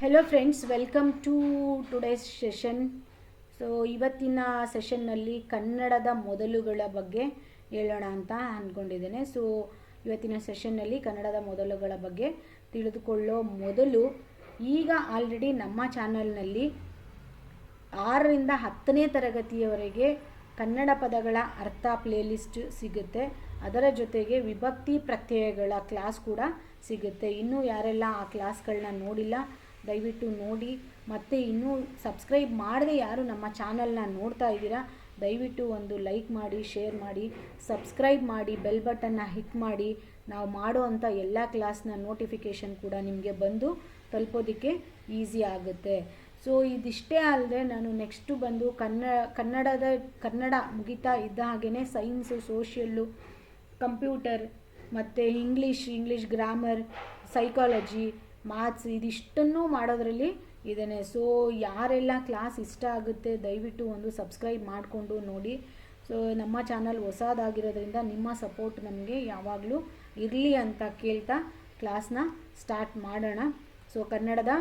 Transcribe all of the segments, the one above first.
Hello friends welcome to today's session so ಇವತ್ತಿನ ಸೆಷನ್ನಲ್ಲಿ ಕನ್ನಡದ ಮೊದಲುಗಳ ಬಗ್ಗೆ ಹೇಳೋಣ ಅಂತ ಅಂದ್ಕೊಂಡಿದ್ದೇನೆ ಸೊ ಇವತ್ತಿನ ಸೆಷನ್ನಲ್ಲಿ ಕನ್ನಡದ ಮೊದಲುಗಳ ಬಗ್ಗೆ ತಿಳಿದುಕೊಳ್ಳೋ ಮೊದಲು ಈಗ ಆಲ್ರೆಡಿ ನಮ್ಮ ಚಾನಲ್ನಲ್ಲಿ ಆರರಿಂದ ಹತ್ತನೇ ತರಗತಿಯವರೆಗೆ ಕನ್ನಡ ಪದಗಳ ಅರ್ಥ ಪ್ಲೇಲಿಸ್ಟ್ ಸಿಗುತ್ತೆ. ಅದರ ಜೊತೆಗೆ ವಿಭಕ್ತಿ ಪ್ರತ್ಯಯಗಳ ಕ್ಲಾಸ್ ಕೂಡ ಸಿಗುತ್ತೆ. ಇನ್ನೂ ಯಾರೆಲ್ಲ ಆ ಕ್ಲಾಸ್ಗಳನ್ನ ನೋಡಿಲ್ಲ ದಯವಿಟ್ಟು ನೋಡಿ. ಮತ್ತು ಇನ್ನೂ ಸಬ್ಸ್ಕ್ರೈಬ್ ಮಾಡದೆ ಯಾರು ನಮ್ಮ ಚಾನಲ್ನ ನೋಡ್ತಾ ಇದ್ದೀರಾ, ದಯವಿಟ್ಟು ಒಂದು ಲೈಕ್ ಮಾಡಿ ಶೇರ್ ಮಾಡಿ ಸಬ್ಸ್ಕ್ರೈಬ್ ಮಾಡಿ ಬೆಲ್ ಬಟನ್ನ ಹಿಟ್ ಮಾಡಿ. ನಾವು ಮಾಡುವಂಥ ಎಲ್ಲ ಕ್ಲಾಸ್ನ ನೋಟಿಫಿಕೇಷನ್ ಕೂಡ ನಿಮಗೆ ಬಂದು ತಲುಪೋದಕ್ಕೆ ಈಸಿ ಆಗುತ್ತೆ. ಸೊ ಇದಿಷ್ಟೇ ಅಲ್ಲದೆ ನಾನು ನೆಕ್ಸ್ಟು ಬಂದು ಕನ್ನಡ ಕನ್ನಡದ, ಕನ್ನಡ ಮುಗಿತಾ ಇದ್ದ ಹಾಗೆಯೇ ಸೈನ್ಸು ಸೋಷಿಯಲ್ಲು ಕಂಪ್ಯೂಟರ್ ಮತ್ತು English English grammar psychology maths ಇದಿಷ್ಟನ್ನು ಮಾಡೋದ್ರಲ್ಲಿ ಇದೇನೆ. ಸೊ ಯಾರೆಲ್ಲ ಕ್ಲಾಸ್ ಇಷ್ಟ ಆಗುತ್ತೆ, ದಯವಿಟ್ಟು ಒಂದು ಸಬ್ಸ್ಕ್ರೈಬ್ ಮಾಡಿಕೊಂಡು ನೋಡಿ. ಸೊ ನಮ್ಮ ಚಾನಲ್ ಹೊಸದಾಗಿರೋದ್ರಿಂದ ನಿಮ್ಮ ಸಪೋರ್ಟ್ ನಮಗೆ ಯಾವಾಗಲೂ ಇರಲಿ ಅಂತ ಕೇಳ್ತಾ ಕ್ಲಾಸ್ನ ಸ್ಟಾರ್ಟ್ ಮಾಡೋಣ. ಸೊ ಕನ್ನಡದ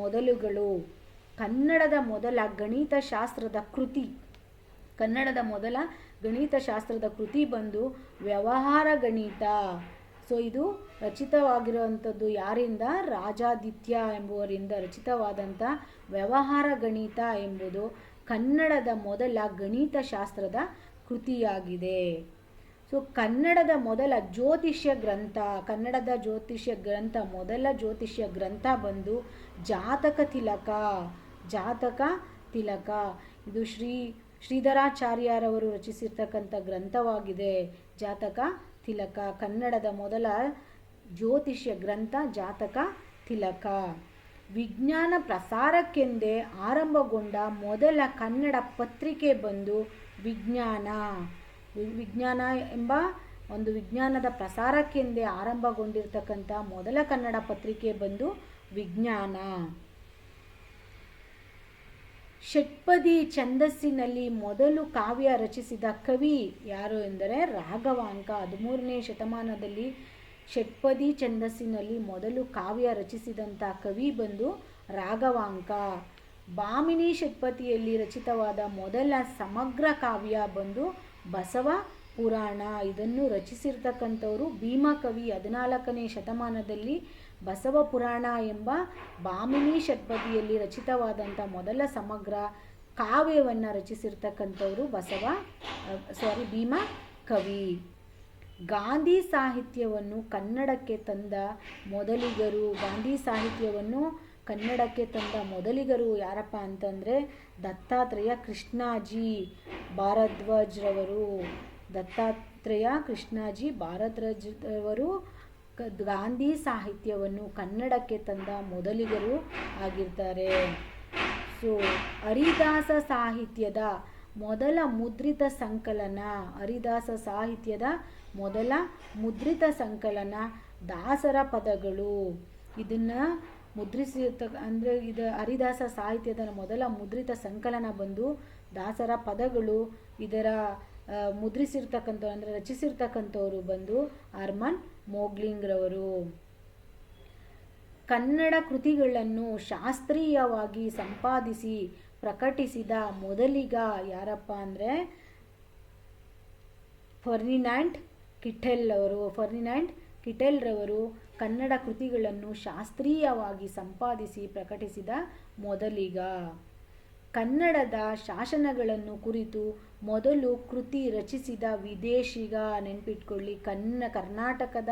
ಮೊದಲುಗಳು. ಕನ್ನಡದ ಮೊದಲ ಗಣಿತಶಾಸ್ತ್ರದ ಕೃತಿ. ಕನ್ನಡದ ಮೊದಲ ಗಣಿತಶಾಸ್ತ್ರದ ಕೃತಿ ಬಂದು ವ್ಯವಹಾರ ಗಣಿತ. ಸೊ ಇದು ರಚಿತವಾಗಿರುವಂಥದ್ದು ಯಾರಿಂದ? ರಾಜಾದಿತ್ಯ ಎಂಬುವರಿಂದ ರಚಿತವಾದಂಥ ವ್ಯವಹಾರ ಗಣಿತ ಎಂಬುದು ಕನ್ನಡದ ಮೊದಲ ಗಣಿತಶಾಸ್ತ್ರದ ಕೃತಿಯಾಗಿದೆ. ಸೊ ಕನ್ನಡದ ಮೊದಲ ಜ್ಯೋತಿಷ್ಯ ಗ್ರಂಥ, ಕನ್ನಡದ ಜ್ಯೋತಿಷ್ಯ ಗ್ರಂಥ, ಮೊದಲ ಜ್ಯೋತಿಷ್ಯ ಗ್ರಂಥ ಬಂದು ಜಾತಕ ತಿಲಕ ಜಾತಕ ತಿಲಕ. ಇದು ಶ್ರೀ ಶ್ರೀಧರಾಚಾರ್ಯರವರು ರಚಿಸಿರ್ತಕ್ಕಂಥ ಗ್ರಂಥವಾಗಿದೆ ಜಾತಕ ತಿಲಕ. ಕನ್ನಡದ ಮೊದಲ ಜ್ಯೋತಿಷ್ಯ ಗ್ರಂಥ ಜಾತಕ ತಿಲಕ. ವಿಜ್ಞಾನ ಪ್ರಸಾರಕ್ಕೆಂದೇ ಆರಂಭಗೊಂಡ ಮೊದಲ ಕನ್ನಡ ಪತ್ರಿಕೆ ಬಂದು ವಿಜ್ಞಾನ. ವಿಜ್ಞಾನ ಎಂಬ ಒಂದು ವಿಜ್ಞಾನದ ಪ್ರಸಾರಕ್ಕೆಂದೇ ಆರಂಭಗೊಂಡಿರ್ತಕ್ಕಂಥ ಮೊದಲ ಕನ್ನಡ ಪತ್ರಿಕೆ ಬಂದು ವಿಜ್ಞಾನ. ಷಟ್ಪದಿ ಛಂದಸ್ಸಿನಲ್ಲಿ ಮೊದಲು ಕಾವ್ಯ ರಚಿಸಿದ ಕವಿ ಯಾರು ಎಂದರೆ ರಾಘವಾಂಕ. ಹದಿಮೂರನೇ ಶತಮಾನದಲ್ಲಿ ಷಟ್ಪದಿ ಛಂದಸ್ಸಿನಲ್ಲಿ ಮೊದಲು ಕಾವ್ಯ ರಚಿಸಿದಂಥ ಕವಿ ಬಂದು ರಾಘವಾಂಕ. ಬಾಮಿನಿ ಷಟ್ಪತಿಯಲ್ಲಿ ರಚಿತವಾದ ಮೊದಲ ಸಮಗ್ರ ಕಾವ್ಯ ಬಂದು ಬಸವ ಪುರಾಣ. ಇದನ್ನು ರಚಿಸಿರ್ತಕ್ಕಂಥವರು ಭೀಮಕವಿ ಹದಿನಾಲ್ಕನೇ ಶತಮಾನದಲ್ಲಿ ಬಸವ ಪುರಾಣ ಎಂಬ ಬಾಮಿನಿ ಷಟ್ಪದಿಯಲ್ಲಿ ರಚಿತವಾದಂಥ ಮೊದಲ ಸಮಗ್ರ ಕಾವ್ಯವನ್ನು ರಚಿಸಿರ್ತಕ್ಕಂಥವರು ಬಸವ ಸಾರಿ ಭೀಮ ಕವಿ. ಗಾಂಧಿ ಸಾಹಿತ್ಯವನ್ನು ಕನ್ನಡಕ್ಕೆ ತಂದ ಮೊದಲಿಗರು, ಗಾಂಧಿ ಸಾಹಿತ್ಯವನ್ನು ಕನ್ನಡಕ್ಕೆ ತಂದ ಮೊದಲಿಗರು ಯಾರಪ್ಪ ಅಂತಂದರೆ ದತ್ತಾತ್ರೇಯ ಕೃಷ್ಣಾಜಿ ಭಾರದ್ವಾಜ್ರವರು. ದತ್ತಾತ್ರೇಯ ಕೃಷ್ಣಾಜಿ ಭಾರದ್ವಾಜ್ರವರು ಗಾಂಧಿ ಸಾಹಿತ್ಯವನ್ನು ಕನ್ನಡಕ್ಕೆ ತಂದ ಮೊದಲಿಗರು ಆಗಿರ್ತಾರೆ. ಸೊ ಹರಿದಾಸ ಸಾಹಿತ್ಯದ ಮೊದಲ ಮುದ್ರಿತ ಸಂಕಲನ, ಹರಿದಾಸ ಸಾಹಿತ್ಯದ ಮೊದಲ ಮುದ್ರಿತ ಸಂಕಲನ ದಾಸರ ಪದಗಳು. ಇದನ್ನು ಮುದ್ರಿಸಿರ್ತ, ಅಂದರೆ ಇದು ಹರಿದಾಸ ಸಾಹಿತ್ಯದ ಮೊದಲ ಮುದ್ರಿತ ಸಂಕಲನ ಬಂದು ದಾಸರ ಪದಗಳು ಇದರ ಮುದ್ರಿಸಿರ್ತಕ್ಕಂಥ, ಅಂದರೆ ರಚಿಸಿರ್ತಕ್ಕಂಥವ್ರು ಬಂದು ಅರ್ಮನ್ ಮೋಗ್ಲಿಂಗ್ರವರು ಕನ್ನಡ ಕೃತಿಗಳನ್ನು ಶಾಸ್ತ್ರೀಯವಾಗಿ ಸಂಪಾದಿಸಿ ಪ್ರಕಟಿಸಿದ ಮೊದಲಿಗ ಯಾರಪ್ಪ ಅಂದರೆ ಫರ್ನಿನ್ಯಾಂಡ್ ಕಿಟೆಲ್ ಅವರು. ಫರ್ನಿನಾಂಡ್ ಕಿಟೆಲ್ರವರು ಕನ್ನಡ ಕೃತಿಗಳನ್ನು ಶಾಸ್ತ್ರೀಯವಾಗಿ ಸಂಪಾದಿಸಿ ಪ್ರಕಟಿಸಿದ ಮೊದಲಿಗ. ಕನ್ನಡದ ಶಾಸನಗಳನ್ನು ಕುರಿತು ಮೊದಲು ಕೃತಿ ರಚಿಸಿದ ವಿದೇಶಿಗ ನೆನ್ಪಿಟ್ಕೊಳ್ಳಿ. ಕನ್ನ, ಕರ್ನಾಟಕದ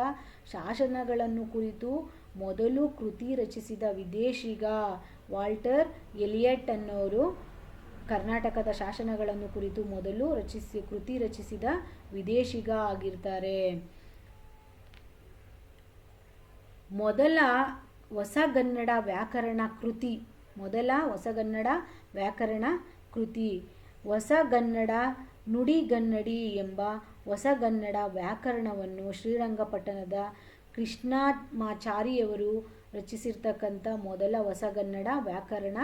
ಶಾಸನಗಳನ್ನು ಕುರಿತು ಮೊದಲು ಕೃತಿ ರಚಿಸಿದ ವಿದೇಶಿಗ ವಾಲ್ಟರ್ ಎಲಿಯಟ್ ಅನ್ನೋರು ಕರ್ನಾಟಕದ ಶಾಸನಗಳನ್ನು ಕುರಿತು ಮೊದಲು ರಚಿಸಿ, ಕೃತಿ ರಚಿಸಿದ ವಿದೇಶಿಗ ಆಗಿರ್ತಾರೆ. ಮೊದಲ ಹೊಸಗನ್ನಡ ವ್ಯಾಕರಣ ಕೃತಿ, ಮೊದಲ ಹೊಸಗನ್ನಡ ವ್ಯಾಕರಣ ಕೃತಿ. ಹೊಸಗನ್ನಡ ನುಡಿಗನ್ನಡಿ ಎಂಬ ಹೊಸಗನ್ನಡ ವ್ಯಾಕರಣವನ್ನು ಶ್ರೀರಂಗಪಟ್ಟಣದ ಕೃಷ್ಣಮಾಚಾರಿಯವರು ರಚಿಸಿರ್ತಕ್ಕಂಥ ಮೊದಲ ಹೊಸಗನ್ನಡ ವ್ಯಾಕರಣ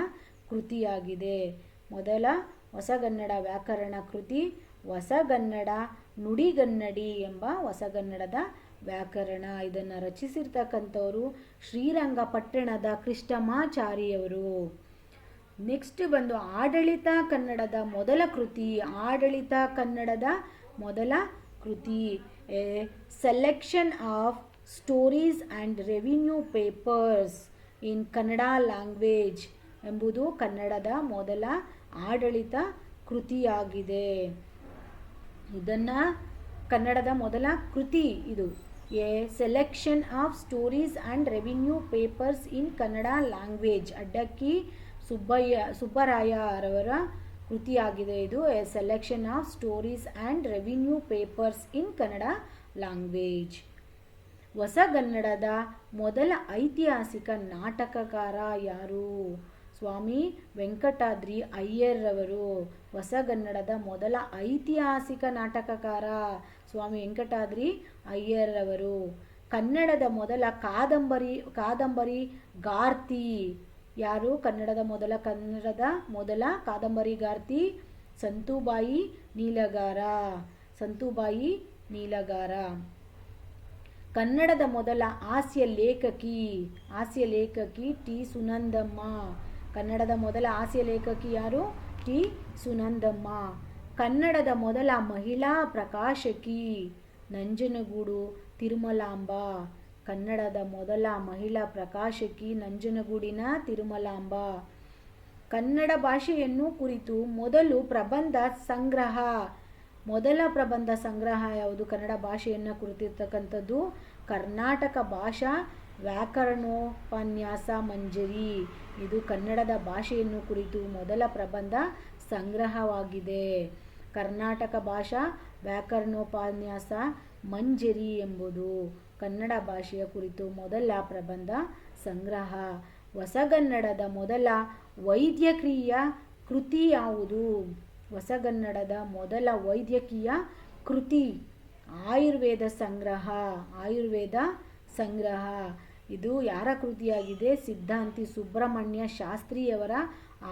ಕೃತಿಯಾಗಿದೆ. ಮೊದಲ ಹೊಸಗನ್ನಡ ವ್ಯಾಕರಣ ಕೃತಿ ಹೊಸಗನ್ನಡ ನುಡಿಗನ್ನಡಿ ಎಂಬ ಹೊಸಗನ್ನಡದ ವ್ಯಾಕರಣ. ಇದನ್ನು ರಚಿಸಿರ್ತಕ್ಕಂಥವರು ಶ್ರೀರಂಗಪಟ್ಟಣದ ಕೃಷ್ಣಮಾಚಾರಿಯವರು. ನೆಕ್ಸ್ಟ್ ಬಂದು ಆಡಳಿತ ಕನ್ನಡದ ಮೊದಲ ಕೃತಿ, ಆಡಳಿತ ಕನ್ನಡದ ಮೊದಲ ಕೃತಿ. Selection of stories and revenue papers in Kannada language ಎಂಬುದು ಕನ್ನಡದ ಮೊದಲ ಆಡಳಿತ ಕೃತಿಯಾಗಿದೆ. ಇದನ್ನು ಕನ್ನಡದ ಮೊದಲ ಕೃತಿ ಇದು. A selection of stories and revenue papers in Kannada language ಅಡ್ಡಕ್ಕಿ Subbaiah, ಸುಬ್ಬರಾಯರವರ ಕೃತಿಯಾಗಿದೆ ಇದು. A selection of stories and revenue papers in Kannada language ಹೊಸಗನ್ನಡದ ಮೊದಲ ಐತಿಹಾಸಿಕ ನಾಟಕಕಾರ ಯಾರು? ಸ್ವಾಮಿ ವೆಂಕಟಾದ್ರಿ ಅಯ್ಯರ್ರವರು ಹೊಸಗನ್ನಡದ ಮೊದಲ ಐತಿಹಾಸಿಕ ನಾಟಕಕಾರ ಸ್ವಾಮಿ ವೆಂಕಟಾದ್ರಿ ಅಯ್ಯರ್ರವರು ಕನ್ನಡದ ಮೊದಲ ಕಾದಂಬರಿ ಕಾದಂಬರಿ ಗಾರ್ತಿ. ಯಾರು? ಕನ್ನಡದ ಮೊದಲ ಕನ್ನಡದ ಮೊದಲ ಕಾದಂಬರಿಗಾರ್ತಿ ಸಂತುಬಾಯಿ ನೀಲಗಾರ. ಸಂತುಬಾಯಿ ನೀಲಗಾರ. ಕನ್ನಡದ ಮೊದಲ ಹಾಸ್ಯ ಲೇಖಕಿ. ಹಾಸ್ಯ ಲೇಖಕಿ ಟಿ ಸುನಂದಮ್ಮ. ಕನ್ನಡದ ಮೊದಲ ಹಾಸ್ಯ ಲೇಖಕಿ ಯಾರು? ಟಿ ಸುನಂದಮ್ಮ. ಕನ್ನಡದ ಮೊದಲ ಮಹಿಳಾ ಪ್ರಕಾಶಕಿ ನಂಜನಗೂಡು ತಿರುಮಲಾಂಬ. ಕನ್ನಡದ ಮೊದಲ ಮಹಿಳಾ ಪ್ರಕಾಶಕಿ ನಂಜನಗೂಡಿನ ತಿರುಮಲಾಂಬ. ಕನ್ನಡ ಭಾಷೆಯನ್ನು ಕುರಿತು ಮೊದಲು ಪ್ರಬಂಧ ಸಂಗ್ರಹ. ಮೊದಲ ಪ್ರಬಂಧ ಸಂಗ್ರಹ ಯಾವುದು? ಕನ್ನಡ ಭಾಷೆಯನ್ನು ಕುರಿತಿರ್ತಕ್ಕಂಥದ್ದು ಕರ್ನಾಟಕ ಭಾಷಾ ವ್ಯಾಕರಣೋಪನ್ಯಾಸ ಮಂಜರಿ. ಇದು ಕನ್ನಡದ ಭಾಷೆಯನ್ನು ಕುರಿತು ಮೊದಲ ಪ್ರಬಂಧ ಸಂಗ್ರಹವಾಗಿದೆ. ಕರ್ನಾಟಕ ಭಾಷಾ ವ್ಯಾಕರಣೋಪನ್ಯಾಸ ಮಂಜರಿ ಎಂಬುದು. ಕನ್ನಡ ಭಾಷೆಯ ಕುರಿತು ಮೊದಲ ಪ್ರಬಂಧ ಸಂಗ್ರಹ. ಹೊಸಗನ್ನಡದ ಮೊದಲ ವೈದ್ಯಕೀಯ ಕೃತಿ ಯಾವುದು? ಹೊಸಗನ್ನಡದ ಮೊದಲ ವೈದ್ಯಕೀಯ ಕೃತಿ ಆಯುರ್ವೇದ ಸಂಗ್ರಹ. ಆಯುರ್ವೇದ ಸಂಗ್ರಹ. ಇದು ಯಾರ ಕೃತಿಯಾಗಿದೆ? ಸಿದ್ಧಾಂತಿ ಸುಬ್ರಹ್ಮಣ್ಯ ಶಾಸ್ತ್ರಿಯವರ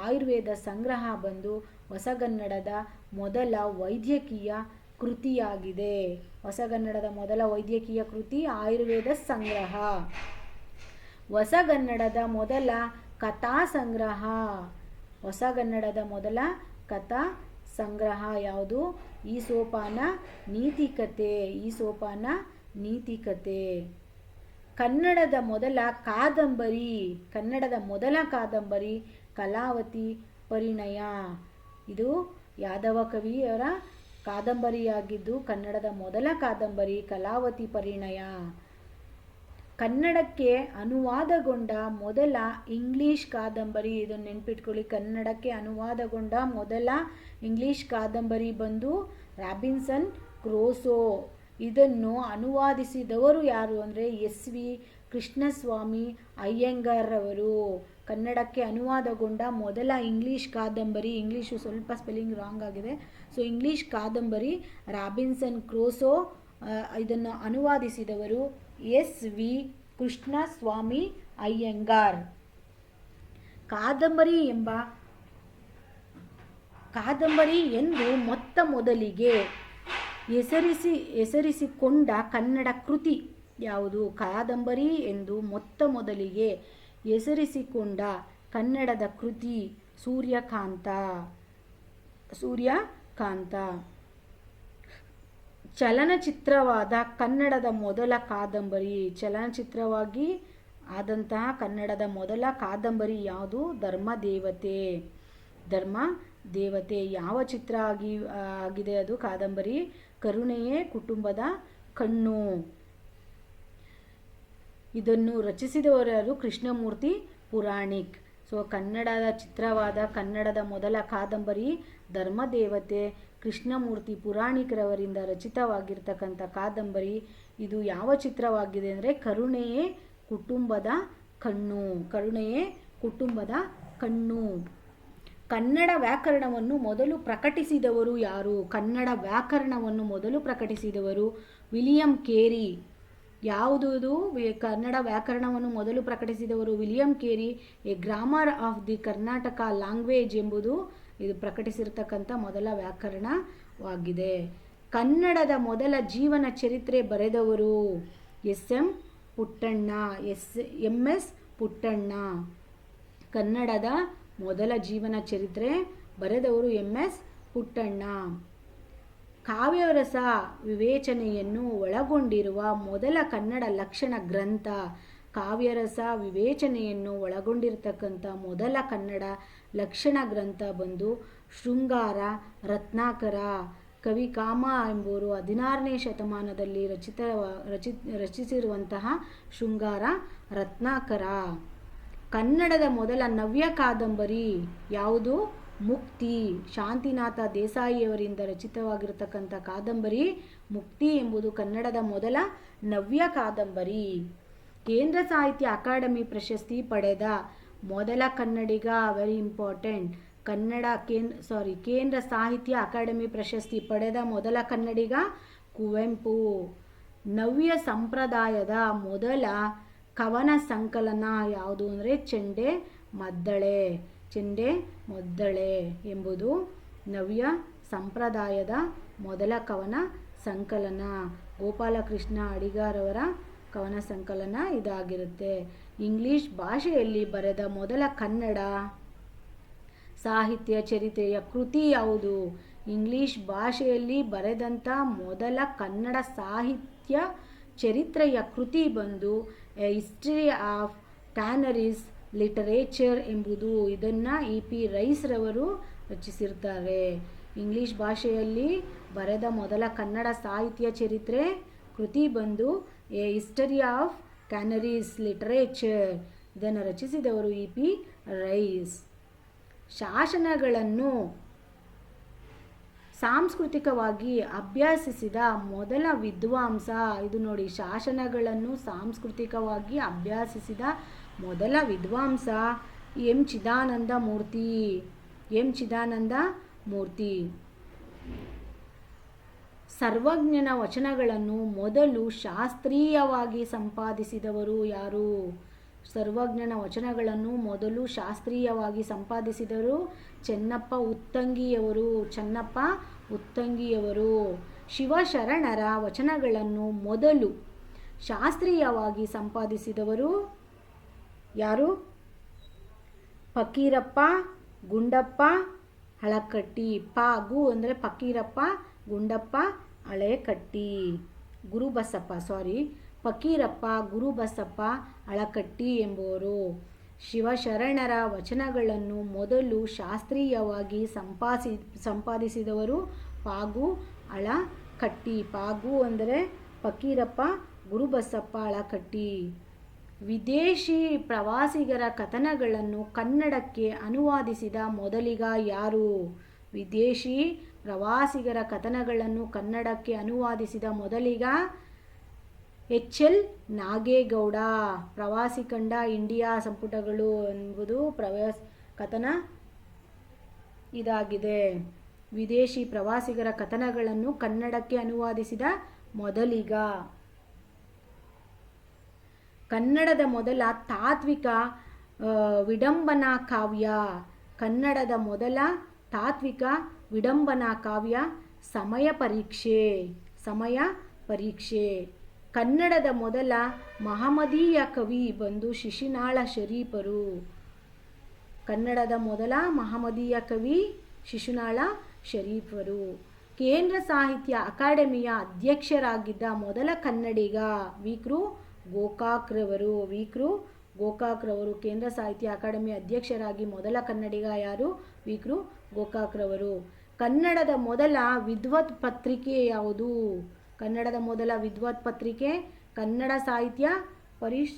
ಆಯುರ್ವೇದ ಸಂಗ್ರಹ ಬಂದು ಹೊಸಗನ್ನಡದ ಮೊದಲ ವೈದ್ಯಕೀಯ ಕೃತಿಯಾಗಿದೆ. ಹೊಸಗನ್ನಡದ ಮೊದಲ ವೈದ್ಯಕೀಯ ಕೃತಿ ಆಯುರ್ವೇದ ಸಂಗ್ರಹ. ಹೊಸಗನ್ನಡದ ಮೊದಲ ಕಥಾ ಸಂಗ್ರಹ. ಹೊಸಗನ್ನಡದ ಮೊದಲ ಕಥಾ ಸಂಗ್ರಹ ಯಾವುದು? ಈ ಸೋಪಾನ ನೀತಿ ಕತೆ ಈ ಸೋಪಾನ ನೀತಿ ಕತೆ ಕನ್ನಡದ ಮೊದಲ ಕಾದಂಬರಿ. ಕನ್ನಡದ ಮೊದಲ ಕಾದಂಬರಿ ಕಲಾವತಿ ಪರಿಣಯ. ಇದು ಯಾದವ ಕವಿಯವರ ಕಾದಂಬರಿಯಾಗಿದ್ದು ಕನ್ನಡದ ಮೊದಲ ಕಾದಂಬರಿ ಕಲಾವತಿ ಪರಿಣಯ. ಕನ್ನಡಕ್ಕೆ ಅನುವಾದಗೊಂಡ ಮೊದಲ ಇಂಗ್ಲಿಷ್ ಕಾದಂಬರಿ, ಇದನ್ನು ನೆನ್ಪಿಟ್ಕೊಳ್ಳಿ. ಕನ್ನಡಕ್ಕೆ ಅನುವಾದಗೊಂಡ ಮೊದಲ ಇಂಗ್ಲಿಷ್ ಕಾದಂಬರಿ ಬಂದು ರಾಬಿನ್ಸನ್ ಕ್ರೋಸೋ. ಇದನ್ನು ಅನುವಾದಿಸಿದವರು ಯಾರು ಅಂದರೆ ಎಸ್ ವಿ ಕೃಷ್ಣಸ್ವಾಮಿ ಅಯ್ಯಂಗಾರ್ರವರು ಕನ್ನಡಕ್ಕೆ ಅನುವಾದಗೊಂಡ ಮೊದಲ ಇಂಗ್ಲಿಷ್ ಕಾದಂಬರಿ, ಇಂಗ್ಲೀಷು ಸ್ವಲ್ಪ ಸ್ಪೆಲ್ಲಿಂಗ್ ರಾಂಗ್ ಆಗಿದೆ. ಸೊ ಇಂಗ್ಲಿಷ್ ಕಾದಂಬರಿ ರಾಬಿನ್ಸನ್ ಕ್ರೋಸೋ ಇದನ್ನು ಅನುವಾದಿಸಿದವರು ಎಸ್ ವಿ ಕೃಷ್ಣಸ್ವಾಮಿ ಅಯ್ಯಂಗಾರ್. ಕಾದಂಬರಿ ಎಂಬ ಕಾದಂಬರಿ ಎಂದು ಮೊತ್ತ ಮೊದಲಿಗೆ ಹೆಸರಿಸಿ ಹೆಸರಿಸಿಕೊಂಡ ಕನ್ನಡ ಕೃತಿ ಯಾವುದು? ಕಾದಂಬರಿ ಎಂದು ಮೊತ್ತ ಮೊದಲಿಗೆ ಹೆಸರಿಸಿಕೊಂಡ ಕನ್ನಡದ ಕೃತಿ ಸೂರ್ಯಕಾಂತ. ಸೂರ್ಯಕಾಂತ ಚಲನಚಿತ್ರವಾದ ಕನ್ನಡದ ಮೊದಲ ಕಾದಂಬರಿ, ಚಲನಚಿತ್ರವಾಗಿ ಆದಂತಹ ಕನ್ನಡದ ಮೊದಲ ಕಾದಂಬರಿ ಯಾವುದು? ಧರ್ಮ ದೇವತೆ. ಧರ್ಮ ದೇವತೆ ಯಾವ ಚಿತ್ರ ಆಗಿ ಆಗಿದೆ ಅದು ಕಾದಂಬರಿ? ಕರುಣೆಯೇ ಕುಟುಂಬದ ಕಣ್ಣು. ಇದನ್ನು ರಚಿಸಿದವರು ಕೃಷ್ಣಮೂರ್ತಿ ಪುರಾಣಿಕ್. ಸೊ ಕನ್ನಡದ ಚಿತ್ರವಾದ ಕನ್ನಡದ ಮೊದಲ ಕಾದಂಬರಿ ಧರ್ಮದೇವತೆ, ಕೃಷ್ಣಮೂರ್ತಿ ಪುರಾಣಿಕರವರಿಂದ ರಚಿತವಾಗಿರ್ತಕ್ಕಂಥ ಕಾದಂಬರಿ, ಇದು ಯಾವ ಚಿತ್ರವಾಗಿದೆ ಅಂದರೆ ಕರುಣೆಯೇ ಕುಟುಂಬದ ಕಣ್ಣು, ಕರುಣೆಯೇ ಕುಟುಂಬದ ಕಣ್ಣು. ಕನ್ನಡ ವ್ಯಾಕರಣವನ್ನು ಮೊದಲು ಪ್ರಕಟಿಸಿದವರು ಯಾರು? ಕನ್ನಡ ವ್ಯಾಕರಣವನ್ನು ಮೊದಲು ಪ್ರಕಟಿಸಿದವರು ವಿಲಿಯಂ ಕೇರಿ. ಯಾವುದು ಕನ್ನಡ ವ್ಯಾಕರಣವನ್ನು ಮೊದಲು ಪ್ರಕಟಿಸಿದವರು William Carey, a grammar of the Karnataka language ಎಂಬುದು ಇದು ಪ್ರಕಟಿಸಿರ್ತಕ್ಕಂಥ ಮೊದಲ ವ್ಯಾಕರಣವಾಗಿದೆ. ಕನ್ನಡದ ಮೊದಲ ಜೀವನ ಚರಿತ್ರೆ ಬರೆದವರು S M Puttanna, S M S Puttanna. ಕನ್ನಡದ ಮೊದಲ ಜೀವನ ಚರಿತ್ರೆ ಬರೆದವರು ಎಂ ಎಸ್ ಪುಟ್ಟಣ್ಣ. ಕಾವ್ಯರಸ ವಿವೇಚನೆಯನ್ನು ಒಳಗೊಂಡಿರುವ ಮೊದಲ ಕನ್ನಡ ಲಕ್ಷಣ ಗ್ರಂಥ ಕಾವ್ಯರಸ ವಿವೇಚನೆಯನ್ನು ಒಳಗೊಂಡಿರತಕ್ಕಂಥ ಮೊದಲ ಕನ್ನಡ ಲಕ್ಷಣ ಗ್ರಂಥ ಬಂದು ಶೃಂಗಾರ, ರತ್ನಾಕರ, ಕವಿ ಕಾಮ ಎಂಬುವರು ಹದಿನಾರನೇ ಶತಮಾನದಲ್ಲಿ ರಚಿತ ರಚಿ ರಚಿಸಿರುವಂತಹ ಶೃಂಗಾರ, ರತ್ನಾಕರ. ಕನ್ನಡದ ಮೊದಲ ನವ್ಯ ಕಾದಂಬರಿ ಯಾವುದು? ಮುಕ್ತಿ. ಶಾಂತಿನಾಥ ದೇಸಾಯಿಯವರಿಂದ ರಚಿತವಾಗಿರತಕ್ಕಂಥ ಕಾದಂಬರಿ ಮುಕ್ತಿ ಎಂಬುದು ಕನ್ನಡದ ಮೊದಲ ನವ್ಯ ಕಾದಂಬರಿ. ಕೇಂದ್ರ ಸಾಹಿತ್ಯ ಅಕಾಡೆಮಿ ಪ್ರಶಸ್ತಿ ಪಡೆದ ಮೊದಲ ಕನ್ನಡಿಗ ವೆರಿ ಇಂಪಾರ್ಟೆಂಟ್ ಕನ್ನಡ ಕೇಂದ್ರ ಸಾರಿ ಕೇಂದ್ರ ಸಾಹಿತ್ಯ ಅಕಾಡೆಮಿ ಪ್ರಶಸ್ತಿ ಪಡೆದ ಮೊದಲ ಕನ್ನಡಿಗ ಕುವೆಂಪು. ನವ್ಯ ಸಂಪ್ರದಾಯದ ಮೊದಲ ಕವನ ಸಂಕಲನ ಯಾವುದು ಅಂದರೆ ಚೆಂಡೆ ಮದ್ದಳೆ ಚೆಂಡೆ ಮದ್ದಳೆ ಎಂಬುದು ನವ್ಯ ಸಂಪ್ರದಾಯದ ಮೊದಲ ಕವನ ಸಂಕಲನ. ಗೋಪಾಲಕೃಷ್ಣ ಅಡಿಗಾರವರ ಕವನ ಸಂಕಲನ ಇದಾಗಿರುತ್ತೆ. ಇಂಗ್ಲಿಷ್ ಭಾಷೆಯಲ್ಲಿ ಬರೆದ ಮೊದಲ ಕನ್ನಡ ಸಾಹಿತ್ಯ ಚರಿತ್ರೆಯ ಕೃತಿ ಯಾವುದು? ಇಂಗ್ಲಿಷ್ ಭಾಷೆಯಲ್ಲಿ ಬರೆದಂಥ ಮೊದಲ ಕನ್ನಡ ಸಾಹಿತ್ಯ ಚರಿತ್ರೆಯ ಕೃತಿ ಬಂದು, a history of Canarese literature ಎಂಬುದು. ಇದನ್ನು ಇ ಪಿ ರೈಸ್ರವರು ರಚಿಸಿರ್ತಾರೆ. ಇಂಗ್ಲಿಷ್ ಭಾಷೆಯಲ್ಲಿ ಬರೆದ ಮೊದಲ ಕನ್ನಡ ಸಾಹಿತ್ಯ ಚರಿತ್ರೆ ಕೃತಿ ಬಂದು, a history of Canarese literature ಇದನ್ನು ರಚಿಸಿದವರು ಇ ಪಿ ರೈಸ್. ಶಾಸನಗಳನ್ನು ಸಾಂಸ್ಕೃತಿಕವಾಗಿ ಅಭ್ಯಾಸಿಸಿದ ಮೊದಲ ವಿದ್ವಾಂಸ. ಇದು ನೋಡಿ, ಶಾಸನಗಳನ್ನು ಸಾಂಸ್ಕೃತಿಕವಾಗಿ ಅಭ್ಯಾಸಿಸಿದ ಮೊದಲ ವಿದ್ವಾಂಸ ಎಂ ಚಿದಾನಂದ ಮೂರ್ತಿ. ಎಂ ಚಿದಾನಂದ ಮೂರ್ತಿ. ಸರ್ವಜ್ಞನ ವಚನಗಳನ್ನು ಮೊದಲು ಶಾಸ್ತ್ರೀಯವಾಗಿ ಸಂಪಾದಿಸಿದವರು ಯಾರು? ಸರ್ವಜ್ಞನ ವಚನಗಳನ್ನು ಮೊದಲು ಶಾಸ್ತ್ರೀಯವಾಗಿ ಸಂಪಾದಿಸಿದರು ಚೆನ್ನಪ್ಪ ಉತ್ತಂಗಿಯವರು. ಚೆನ್ನಪ್ಪ ಉತ್ತಂಗಿಯವರು. ಶಿವಶರಣರ ವಚನಗಳನ್ನು ಮೊದಲು ಶಾಸ್ತ್ರೀಯವಾಗಿ ಸಂಪಾದಿಸಿದವರು ಯಾರು? ಫಕೀರಪ್ಪ, ಗುಂಡಪ್ಪ, ಹಳಕಟ್ಟಿ. ಪಾಗು ಅಂದರೆ ಫಕೀರಪ್ಪ ಗುಂಡಪ್ಪ ಹಳೆಕಟ್ಟಿ ಗುರುಬಸಪ್ಪ ಸಾರಿ ಫಕೀರಪ್ಪ, ಗುರುಬಸಪ್ಪ ಅಳಕಟ್ಟಿ ಎಂಬುವರು. ಶಿವಶರಣರ ವಚನಗಳನ್ನು ಮೊದಲು ಶಾಸ್ತ್ರೀಯವಾಗಿ ಸಂಪಾಸಿ, ಸಂಪಾದಿಸಿದವರು ಪಾಗು ಅಳಕಟ್ಟಿ. ಪಾಗು ಅಂದರೆ ಫಕೀರಪ್ಪ, ಗುರುಬಸಪ್ಪ ಅಳಕಟ್ಟಿ. ವಿದೇಶಿ ಪ್ರವಾಸಿಗರ ಕಥನಗಳನ್ನು ಕನ್ನಡಕ್ಕೆ ಅನುವಾದಿಸಿದ ಮೊದಲಿಗ ಯಾರು? ವಿದೇಶಿ ಪ್ರವಾಸಿಗರ ಕಥನಗಳನ್ನು ಕನ್ನಡಕ್ಕೆ ಅನುವಾದಿಸಿದ ಮೊದಲಿಗ ಎಚ್ ಎಲ್ ನಾಗೇಗೌಡ. ಪ್ರವಾಸಿ ಕಂಡ ಇಂಡಿಯಾ ಸಂಪುಟಗಳು ಎಂಬುದು ಪ್ರವಾಸ ಕಥನ ಇದಾಗಿದೆ. ವಿದೇಶಿ ಪ್ರವಾಸಿಗರ ಕಥನಗಳನ್ನು ಕನ್ನಡಕ್ಕೆ ಅನುವಾದಿಸಿದ ಮೊದಲಿಗ. ಕನ್ನಡದ ಮೊದಲ ತಾತ್ವಿಕ ವಿಡಂಬನಾ ಕಾವ್ಯ. ಕನ್ನಡದ ಮೊದಲ ತಾತ್ವಿಕ ವಿಡಂಬನಾ ಕಾವ್ಯ ಸಮಯ ಪರೀಕ್ಷೆ ಸಮಯ ಪರೀಕ್ಷೆ. ಕನ್ನಡದ ಮೊದಲ ಮಹಮದೀಯ ಕವಿ ಬಂದು ಶಿಶಿನಾಳ ಶರೀಫರು. ಕನ್ನಡದ ಮೊದಲ ಮಹಮದೀಯ ಕವಿ ಶಿಶುನಾಳ ಶರೀಫರು. ಕೇಂದ್ರ ಸಾಹಿತ್ಯ ಅಕಾಡೆಮಿಯ ಅಧ್ಯಕ್ಷರಾಗಿದ್ದ ಮೊದಲ ಕನ್ನಡಿಗ ವಿಕ್ರು ಗೋಕಾಕ್ರವರು. ವಿಕ್ರು ಗೋಕಾಕ್ರವರು ಕೇಂದ್ರ ಸಾಹಿತ್ಯ ಅಕಾಡೆಮಿ ಅಧ್ಯಕ್ಷರಾಗಿ ಮೊದಲ ಕನ್ನಡಿಗ ಯಾರು? ವಿಕ್ರು ಗೋಕಾಕ್ರವರು. ಕನ್ನಡದ ಮೊದಲ ವಿದ್ವತ್ ಪತ್ರಿಕೆ ಯಾವುದು? ಕನ್ನಡದ ಮೊದಲ ವಿದ್ವತ್ ಪತ್ರಿಕೆ, ಕನ್ನಡ ಸಾಹಿತ್ಯ ಪರಿಷ್,